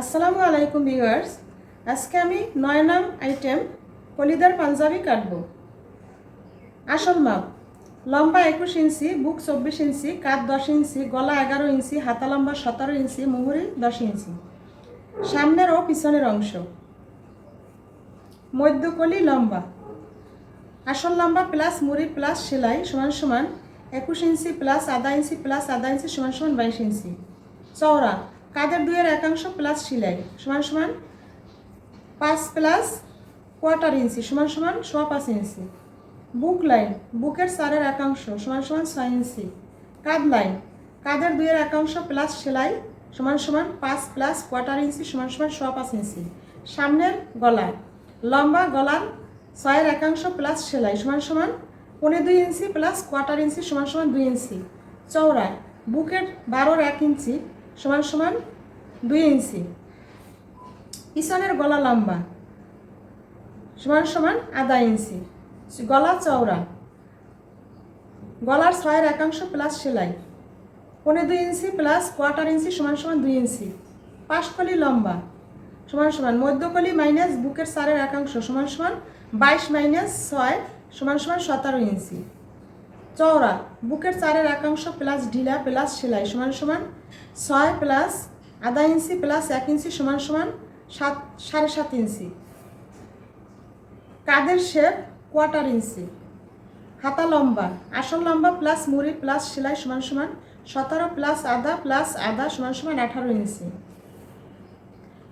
আসসালামু আলাইকুম ভিউয়ার্স। আজকে আমি নয় নাম আইটেম পলিদার পাঞ্জাবি কাটবো। আসল মাপ, লম্বা একুশ ইঞ্চি, বুক চব্বিশ ইঞ্চি কাত দশ ইঞ্চি, গলা এগারো ইঞ্চি, হাতা লম্বা সতেরো ইঞ্চি, মুহুরি দশ ইঞ্চি। সামনের ও পিছনের অংশ, মধ্যকলি লম্বা। আসল লম্বা প্লাস মুড়ি প্লাস সেলাই সমান সমান একুশ ইঞ্চি প্লাস আধা ইঞ্চি প্লাস আধা ইঞ্চি সমান সমান বাইশ ইঞ্চি। চওড়া কাদের দুইয়ের একাংশ প্লাস সেলাই? সমান সমান পাঁচ প্লাস কোয়ার্টার ইঞ্চি সমান সমান সোয়া পাঁচ ইঞ্চি বুক লাইন বুকের চারের একাংশ, সমান সমান ছয় ইঞ্চি কাঁধ লাইন কাঁধের দুইয়ের একাংশ প্লাস সেলাই, সমান সমান পাঁচ প্লাস কোয়ার্টার ইঞ্চি সমান সমান সোয়া পাঁচ ইঞ্চি সামনের গলা লম্বা গলার ছয়ের একাংশ প্লাস সেলাই, সমান সমান পৌনে দুই ইঞ্চি প্লাস কোয়ার্টার ইঞ্চি সমান সমান দুই ইঞ্চি চওড়া বুকের বারোর এক ইঞ্চি সমান সমান দুই ইঞ্চি। পিছনের গলা লম্বা। সমান সমান আধা ইঞ্চি। গলা চওড়া। গলার ছয়ের একাংশ প্লাস সেলাই। পৌনে দুই ইঞ্চি প্লাস কোয়ার্টার ইঞ্চি সমান সমান দুই ইঞ্চি। পাশকলি লম্বা। সমান সমান মধ্যকলি মাইনাস বুকের চারের একাংশ সমান সমান বাইশ মাইনাস ছয় সমান সমান সতেরো ইঞ্চি। চওড়া, বুকের চারের একাংশ প্লাস ঢিলা প্লাস সেলাই সমান সমান, ছয় প্লাস আধা ইঞ্চি প্লাস এক ইঞ্চি সমান সমান সাত, সাড়ে সাত ইঞ্চি। কাদের শেপ কোয়ার্টার ইঞ্চি। হাতা লম্বা, আসল লম্বা প্লাস মুড়ি প্লাস সেলাই সমান সমান সতেরো প্লাস আধা প্লাস আধা সমান সমান আঠারো ইঞ্চি।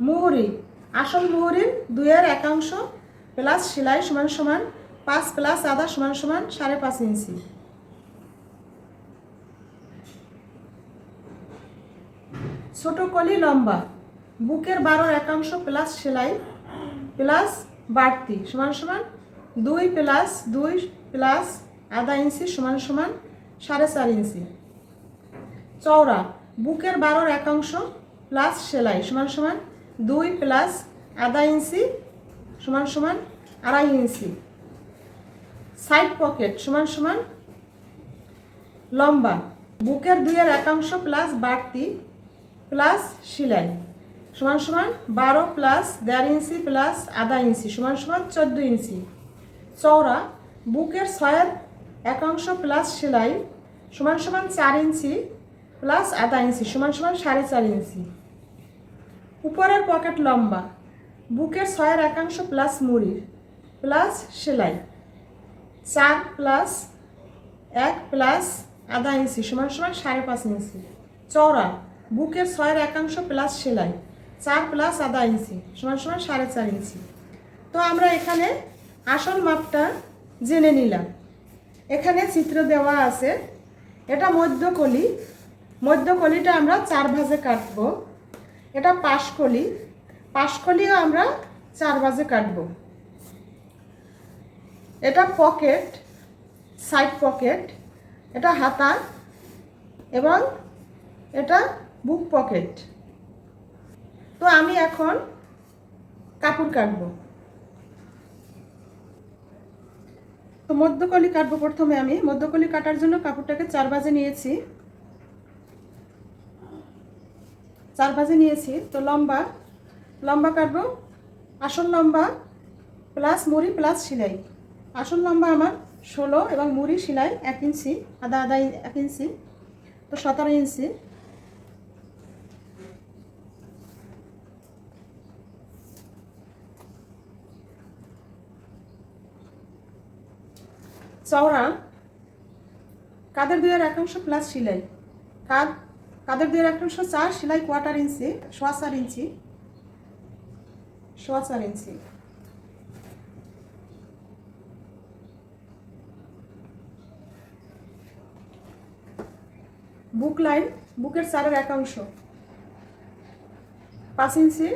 মুহুরি, আসল মুহুরির দুইয়ের একাংশ প্লাস সেলাই সমান সমান পাঁচ প্লাস আধা সমান সমান সাড়ে পাঁচ ইঞ্চি। ছোট কলি লম্বা। বুকের বারোর একাংশ প্লাস সেলাই প্লাস বাড়তি, সমান সমান দুই প্লাস দুই প্লাস আধা ইঞ্চি, সমান সমান সাড়ে চার ইঞ্চি। চওড়া, বুকের বারোর একাংশ প্লাস সেলাই, সমান সমান দুই প্লাস আধা ইঞ্চি, সমান সমান আড়াই ইঞ্চি। সাইড পকেট, সমান সমান লম্বা, বুকের দুইয়ের একাংশ প্লাস বাড়তি প্লাস সেলাই সমান সমান বারো প্লাস দেড় ইঞ্চি প্লাস আধা ইঞ্চি, সমান সমান চোদ্দ ইঞ্চি। চওড়া, বুকের ছয়ের একাংশ প্লাস সেলাই, সমান সমান চার ইঞ্চি প্লাস আধা ইঞ্চি, সমান সমান সাড়ে চার ইঞ্চি। উপরের পকেট লম্বা, বুকের ছয়ের একাংশ প্লাস মুড়ি প্লাস সেলাই। চার প্লাস এক প্লাস আধা ইঞ্চি, সমান সমান সাড়ে পাঁচ ইঞ্চি। চওড়া বুকের ছয়ের একাংশ প্লাস সেলাই, চার প্লাস আধা ইঞ্চি, সমান সমান সাড়ে চার ইঞ্চি। তো আমরা এখানে আসল মাপটা জেনে নিলাম। এখানে চিত্র দেওয়া আছে, এটা মধ্যকলি। মধ্যকলিটা আমরা চার ভাজে কাটবো। এটা পাশকলি। পাশকলিও আমরা চার ভাজে কাটব। এটা পকেট সাইড পকেট এটা হাতা এবং এটা বুক পকেট তো আমি এখন কাপড় কাটবো। তো মধ্যকলি কাটবো প্রথমে আমি। মধ্যকলি কাটার জন্য কাপড়টাকে চার বাজে নিয়েছি। চার বাজে নিয়েছি। তো লম্বা লম্বা কাটবো। আসল লম্বা প্লাস মুড়ি প্লাস সেলাই। আসল লম্বা আমার ষোলো এবং মুড়ি সেলাই এক ইঞ্চি, আধা ই- এক ইঞ্চি, তো সতেরো ইঞ্চি। চওড়া, কাদের দুইয়ের একাংশ প্লাস সেলাই। কাদ, কাদের দুইয়ের একাংশ চার, সেলাই কোয়ার্টার ইঞ্চি, সোয়া চার ইঞ্চি, সোয়া চার ইঞ্চি। বুক লাইন বুকের চারের একাংশ, পাঁচ ইঞ্চি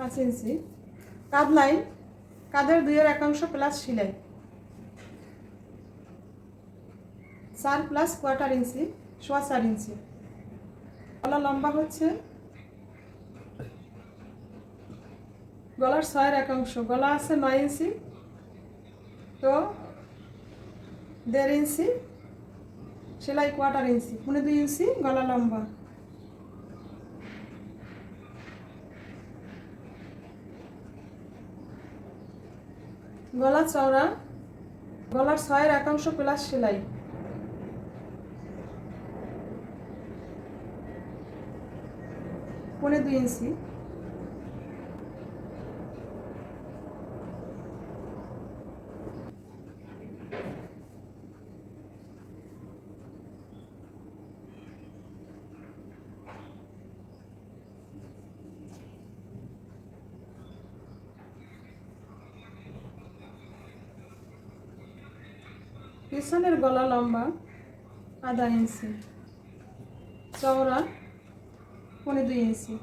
পাঁচ ইঞ্চি। কাঁধ লাইন, কাঁধের দুইয়ের একাংশ প্লাস সেলাই। চার প্লাস কোয়ার্টার ইঞ্চি, সোয়া চার ইঞ্চি। গলা লম্বা হচ্ছে। গলার ছয়ের একাংশ। গলা আছে নয় ইঞ্চি। তো দেড় ইঞ্চি, সেলাই কোয়ার্টার ইঞ্চি। পুনে দুই ইঞ্চি, গলা লম্বা। গলা চওড়া গলার ছয়ের একাংশ প্লাস সেলাই। পনেরো দুই ইঞ্চি। পিছনের গলা লম্বা আধা ইঞ্চি। চওড়া পনেরো দুই ইঞ্চি।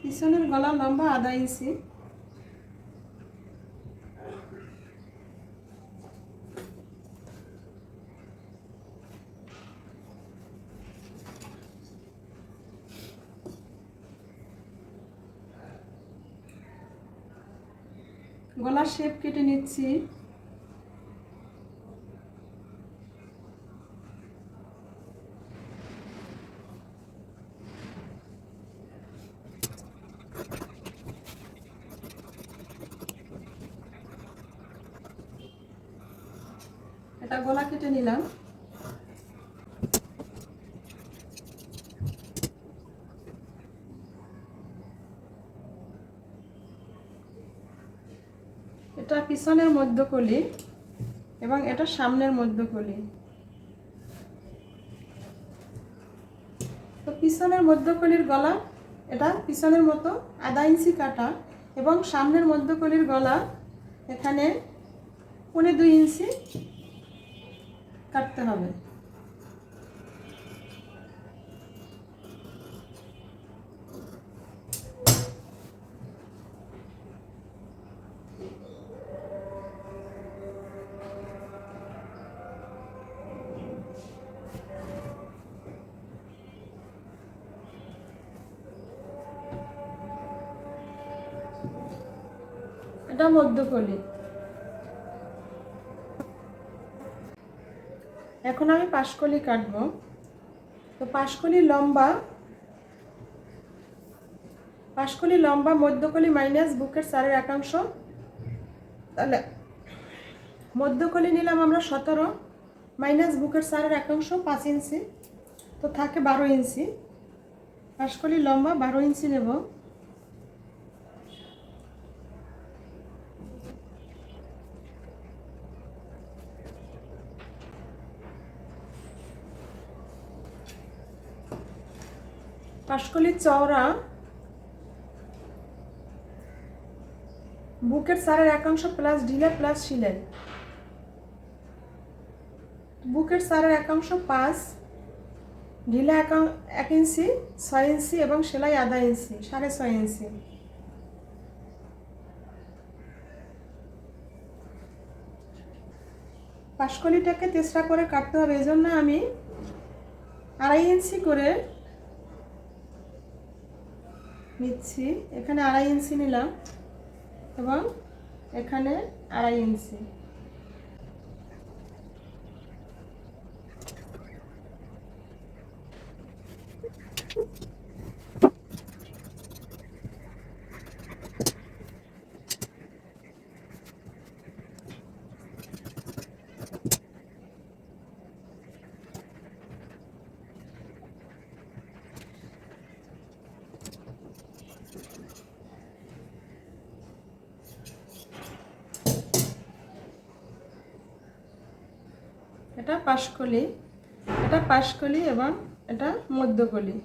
পিছনের গলা লম্বা আধা ইঞ্চি। গলার শেপ কেটে নিচ্ছি এটা গলা কেটে নিলাম এটা পিছনের মধ্যকলি এবং এটা সামনের মধ্যকলি। তো পিছনের মধ্যকলির গলা এটা পিছনের মতো আধা ইঞ্চি কাটা এবং সামনের মধ্যকলির গলা এখানে পনে দুই ইঞ্চি কাটতে হবে। এটা মধ্যকলি এখন আমি পাশকলি কাটবো। তো পাশকলি লম্বা পাশকলি লম্বা মধ্যকলি মাইনাস বুকের চারের একাংশ। তাহলে মধ্যকলি নিলাম আমরা সতেরো মাইনাস বুকের চারের একাংশ পাঁচ ইঞ্চি। তো থাকে বারো ইঞ্চি। পাশকলি লম্বা বারো ইঞ্চি নেব। পাশকলির চওড়া বুকের সারের একাংশ প্লাস ঢিলে প্লাস শিলেন বুকের সারের একাংশ পাঁচ, ঢিলা এক ইঞ্চি, ছয় ইঞ্চি এবং সেলাই আধা ইঞ্চি, সাড়ে ছয় ইঞ্চি। পাশকলিটাকে তেসরা করে কাটতে হবে, এই জন্য আমি আড়াই ইঞ্চি করে নিচ্ছি। এখানে আড়াই ইঞ্চি নিলাম এবং এখানে আড়াই ইঞ্চি এটা পাশকলি, এটা পাশকলি এবং এটা মধ্যকলি।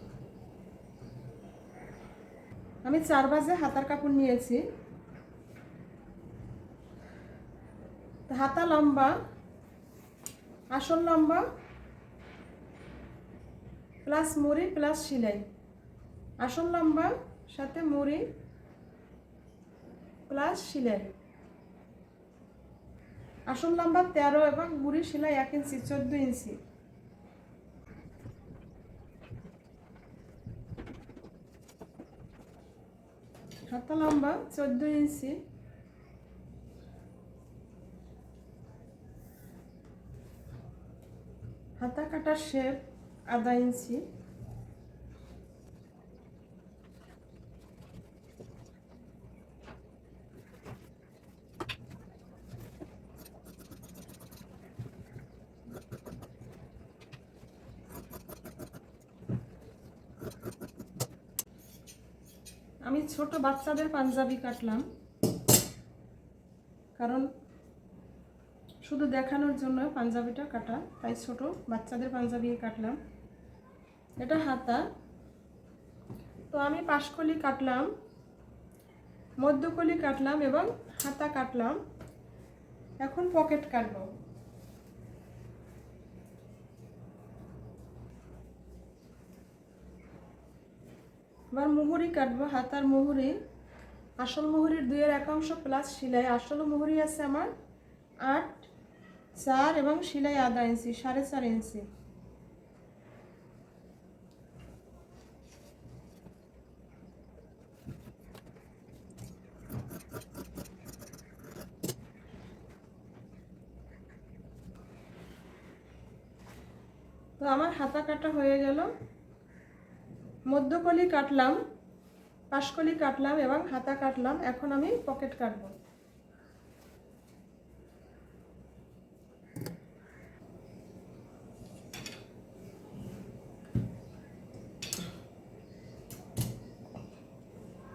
আমি চার বাজে হাতার কাপড় নিয়েছি। হাতা লম্বা, আসল লম্বা, প্লাস মুড়ি, প্লাস সেলাই। আসল লম্বা, সাথে মুড়ি, প্লাস সেলাই। আসল লম্বা তেরো এবং বুড়ি সেলাই এক ইঞ্চি, চোদ্দ ইঞ্চি। হাতা লম্বা, চোদ্দ ইঞ্চি। হাতা কাটার শেপ আধা ইঞ্চি। আমি ছোট বাচ্চাদের পাঞ্জাবি কাটলাম। কারণ শুধু দেখানোর জন্য পাঞ্জাবিটা কাটা, তাই ছোট বাচ্চাদের পাঞ্জাবি কাটলাম। এটা হাতা। তো আমি পাশকলি কাটলাম, মধ্যকলি কাটলাম এবং হাতা কাটলাম। এখন পকেট কাটবো। এবার মুহুরি কাটবো হাতার মুহুরি। আসল মুহুরির দুইয়ের একাংশ প্লাস সেলাই। আসল মুহুরি আছে আমার আট, চার এবং সেলাই আধা ইঞ্চি, সাড়ে চার ইঞ্চি তো আমার হাতা কাটা হয়ে গেল মধ্যকলি কাটলাম পাশকলি কাটলাম এবং হাতা কাটলাম। এখন আমি পকেট কাটবো।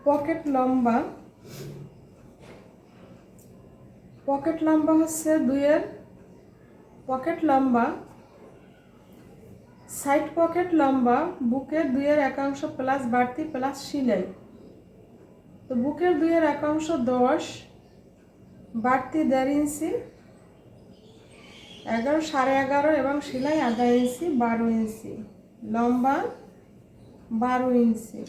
পকেট লম্বা। পকেট লম্বা হচ্ছে দুইয়ের। পকেট লম্বা। সাইড পকেট লম্বা, বুকের দুইয়ের একাংশ প্লাস বাড়তি প্লাস সিলাই। তো বুকের দুইয়ের একাংশ দশ, বাড়তি দেড় ইঞ্চি, এগারো সাড়ে এগারো এবং সেলাই আধা ইঞ্চি, বারো ইঞ্চি। লম্বা, বারো ইঞ্চি।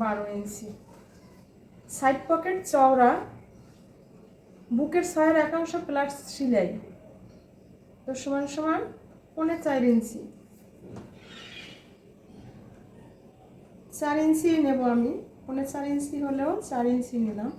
বারো ইঞ্চি। সাইড পকেট চওড়া বুকের ছয়ের একাংশ প্লাস সিলাই তো সমান সমান পৌনে চার ইঞ্চি। চার ইঞ্চি নেব আমি। পৌনে চার ইঞ্চি হলেও চার ইঞ্চি নিলাম।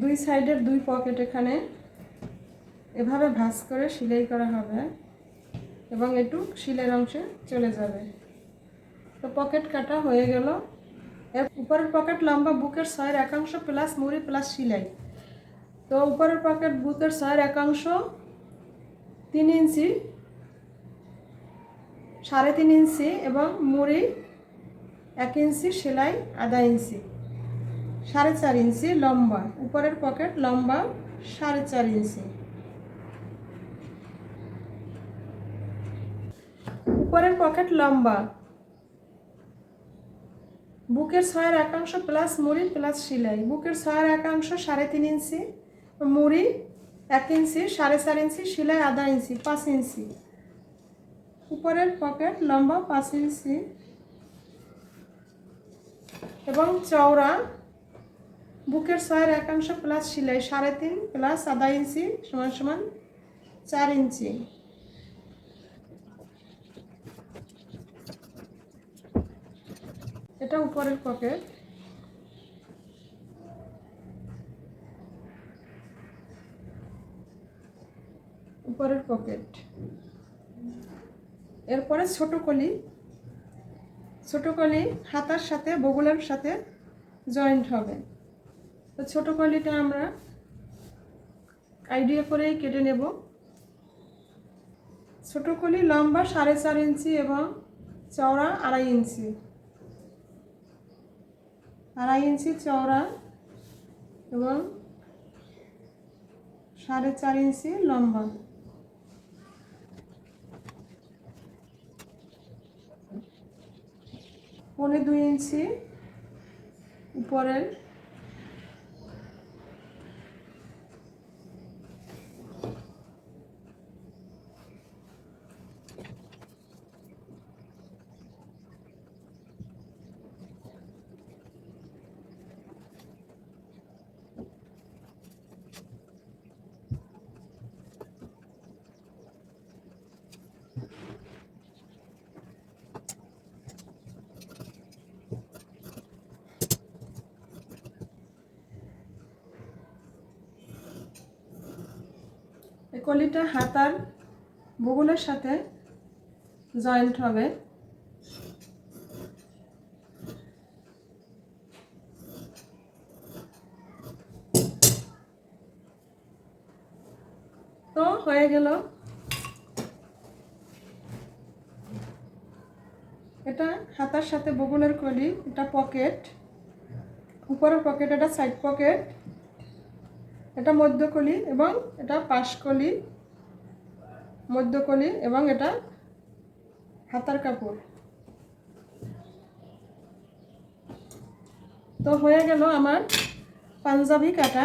দুই সাইডের দুই পকেট এখানে এভাবে ভাঁজ করে সেলাই করা হবে এবং একটু শিলের অংশে চলে যাবে। তো পকেট কাটা হয়ে গেল। এর উপরের পকেট লম্বা বুকের ছয়ের একাংশ প্লাস মুড়ি প্লাস সেলাই। তো উপরের পকেট বুকের ছয়ের একাংশ তিন ইঞ্চি, সাড়ে তিন ইঞ্চি এবং মুড়ি এক ইঞ্চি, সেলাই আধা ইঞ্চি। সাড়ে চার ইঞ্চি লম্বা, উপরের পকেট লম্বা সাড়ে চার ইঞ্চি। উপরের পকেট লম্বা। বুকের ছয়ের একাংশ প্লাস মুড়ি প্লাস সেলাই। বুকের ছয়ের একাংশ সাড়ে তিন ইঞ্চি, মুড়ি এক ইঞ্চি, সাড়ে চার ইঞ্চি, সেলাই আধা ইঞ্চি, পাঁচ ইঞ্চি। উপরের পকেট লম্বা পাঁচ ইঞ্চি। এবং চওড়া বুকের ছয়ের একাংশ প্লাস সেলাই সাড়ে তিন প্লাস আধা ইঞ্চি সমান সমান চার ইঞ্চি। এটা উপরের পকেট। উপরের পকেট। এরপরে ছোট কলি। ছোট কলি হাতার সাথে বগুলার সাথে জয়েন্ট হবে। তো ছোটো কলিটা আমরা আইডিয়া করেই কেটে নেব। ছোটো কলি লম্বা সাড়ে চার ইঞ্চি এবং চওড়া আড়াই ইঞ্চি। আড়াই ইঞ্চি চওড়া এবং সাড়ে চার ইঞ্চি লম্বা। পৌনে দুই ইঞ্চি উপরের কলিটা হাতার বগুলের সাথে জয়েন্ট হবে। তো হয়ে গেল। এটা হাতার সাথে বগুলের কলি, এটা পকেট উপরের পকেট এটা সাইড পকেট এটা মধ্যকলি এবং এটা পাশকলি। মধ্যকলি এবং এটা হাতার কাপড়। তো হয়ে গেল আমার পাঞ্জাবি কাটা।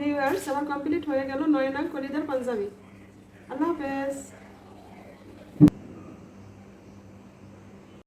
ভিউয়ার্স আমার কমপ্লিট হয়ে গেল নয়না কলিদার পাঞ্জাবি।